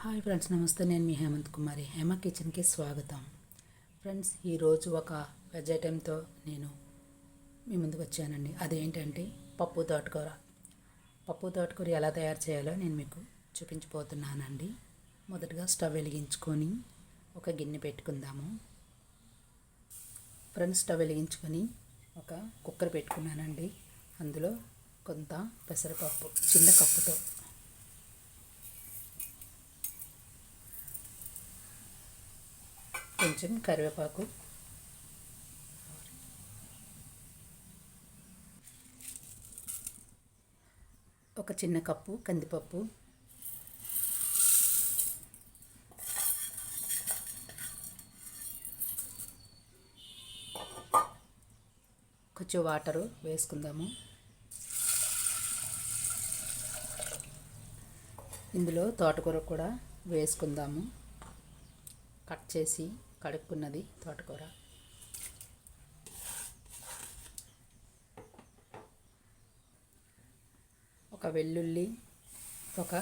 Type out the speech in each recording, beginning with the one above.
Hi friends నమస్తే. నేను మీ హేమంత్ కుమారి. హేమ కిచెన్కి స్వాగతం. ఫ్రెండ్స్ ఈరోజు ఒక వెజ్ ఐటెంతో నేను మీ ముందుకు వచ్చానండి. అదేంటంటే పప్పు తోటకూర. పప్పు తోటకూర ఎలా తయారు చేయాలో నేను మీకు చూపించబోతున్నానండి. మొదటగా స్టవ్ వెలిగించుకొని ఒక గిన్నె పెట్టుకుందాము. ఫ్రెండ్స్ స్టవ్ వెలిగించుకొని ఒక కుక్కర్ పెట్టుకున్నానండి. అందులో కొంత పెసరపప్పు చిన్న కప్పుతో. కొంచెం కరివేపాకు. ఒక చిన్న కప్పు కందిపప్పు. కొంచెం వాటరు వేసుకుందాము. ఇందులో తోటకూర కూడా వేసుకుందాము. కట్ చేసి కడుక్కున్నది తోటకూర. ఒక వెల్లుల్లి ఒక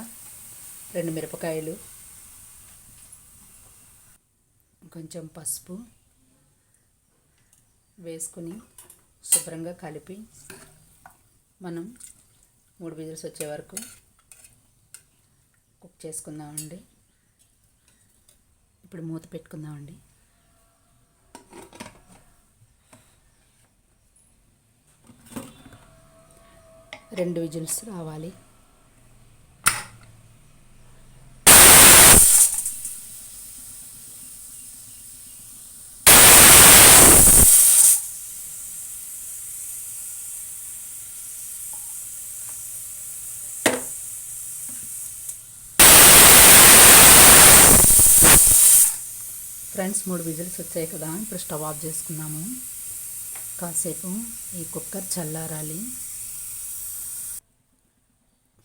రెండు మిరపకాయలు కొంచెం పసుపు వేసుకుని శుభ్రంగా కలిపి మనం మూడు విజిల్స్ వచ్చే వరకు కుక్ చేసుకుందామండి. ఇప్పుడు మూత పెట్టుకుందామండి. రెండు విజిల్స్ రావాలి. ఫ్రెండ్స్ మూడు విజిల్స్ వచ్చాయి కదా. ఇప్పుడు స్టవ్ ఆఫ్ చేసుకున్నాము కాసేపు ఈ కుక్కర్ చల్లారాలి.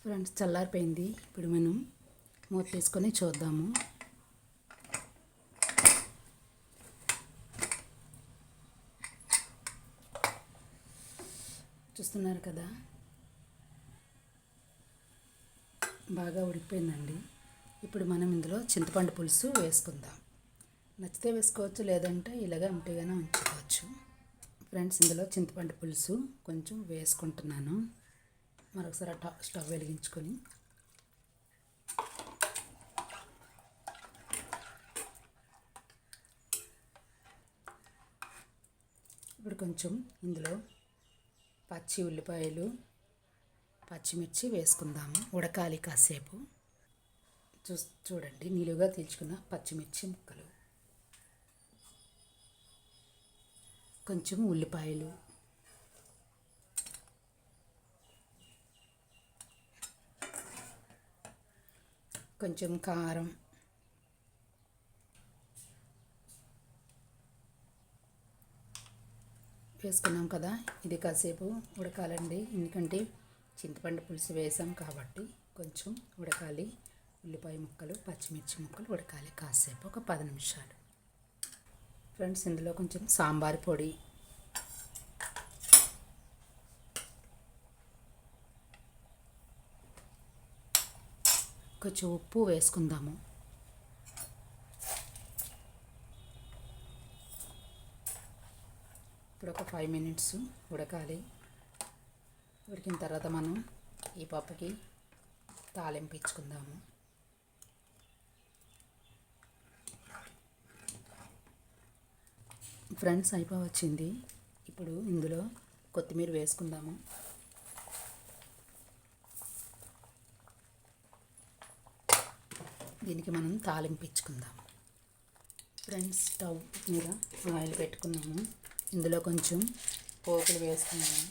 ఫ్రెండ్స్ చల్లారిపోయింది. ఇప్పుడు మనం మూత తీసుకొని చూద్దాము. చూస్తున్నారు కదా? బాగా ఉడికిపోయిందండి. ఇప్పుడు మనం ఇందులో చింతపండు పులుసు వేసుకుందాం. నచ్చితే వేసుకోవచ్చు లేదంటే ఇలాగ ఉంటేగానే ఉంచుకోవచ్చు. ఫ్రెండ్స్ ఇందులో చింతపండు పులుసు కొంచెం వేసుకుంటున్నాను. మరొకసారి టా స్టవ్ వెలిగించుకొని. ఇప్పుడు కొంచెం ఇందులో పచ్చి ఉల్లిపాయలు పచ్చిమిర్చి వేసుకుందాము. ఉడకాలి కాసేపు. చూ చూడండి నిలువుగా తీల్చుకున్న పచ్చిమిర్చి ముక్కలు. కొంచెం ఉల్లిపాయలు కొంచెం కారం. వేసుకున్నాం కదా ఇది కాసేపు ఉడకాలండి. ఎందుకంటే చింతపండు పులుసు వేసాం కాబట్టి కొంచెం ఉడకాలి. ఉల్లిపాయ ముక్కలు పచ్చిమిర్చి ముక్కలు ఉడకాలి కాసేపు ఒక పది నిమిషాలు. ఫ్రెండ్స్ ఇందులో కొంచెం సాంబార్ పొడి కొంచెం ఉప్పు వేసుకుందాము. ఇప్పుడు ఒక ఫైవ్ మినిట్స్ ఉడకాలి. ఉడికిన తర్వాత మనం ఈ పప్పుకి తాలింపు ఇచ్చుకుందాము. ఫ్రెండ్స్ అయిపోవచ్చింది. ఇప్పుడు ఇందులో కొత్తిమీర వేసుకుందాము. దీనికి మనం తాలింపు ఇచ్చుకుందాం ఫ్రెండ్స్ స్టవ్ మీద ఆయిల్ పెట్టుకున్నాము. ఇందులో కొంచెం పోపులు వేసుకున్నాము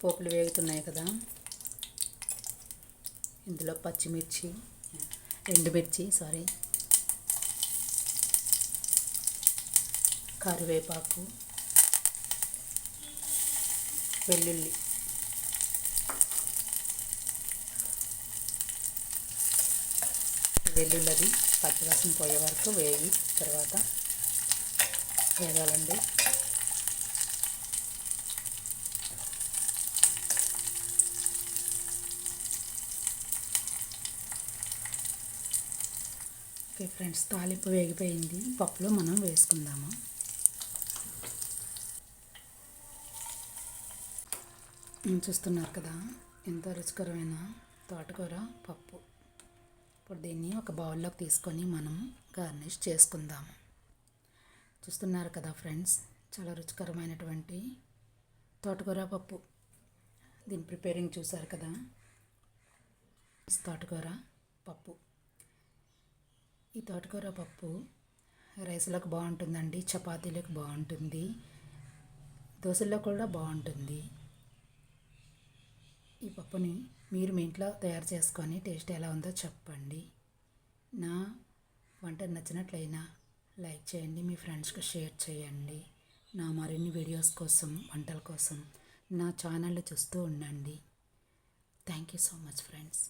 పోపులు వేగుతున్నాయి కదా. ఇందులో పచ్చిమిర్చి ఎండుమిర్చి సారీ కరివేపాకు వెల్లుల్లి. వెల్లుల్లది పచ్చివాసన పోయే వరకు వేగి తర్వాత వేగాలండి. ఓకే ఫ్రెండ్స్ తాలింపు వేగిపోయింది. పప్పులో మనం వేసుకుందాము. చూస్తున్నారు కదా. ఎంత రుచికరమైన తోటకూర పప్పు. ఇప్పుడు దీన్ని ఒక బౌల్లోకి తీసుకొని మనం గార్నిష్ చేసుకుందాము. చూస్తున్నారు కదా ఫ్రెండ్స్ చాలా రుచికరమైనటువంటి తోటకూర పప్పు. దీని ప్రిపేరింగ్ చూసారు కదా. తోటకూర పప్పు. ఈ తోటకూర పప్పు రైస్లకు బాగుంటుందండి చపాతీలకు బాగుంటుంది దోశల్లో కూడా బాగుంటుంది. పప్పుని మీరు మీ ఇంట్లో తయారు చేసుకొని టేస్ట్ ఎలా ఉందో చెప్పండి. నా వంట నచ్చినట్లయినా లైక్ చేయండి మీ ఫ్రెండ్స్కి షేర్ చేయండి. నా మరిన్ని వీడియోస్ కోసం వంటల కోసం నా ఛానల్ చూస్తూ ఉండండి. Thank you so much friends.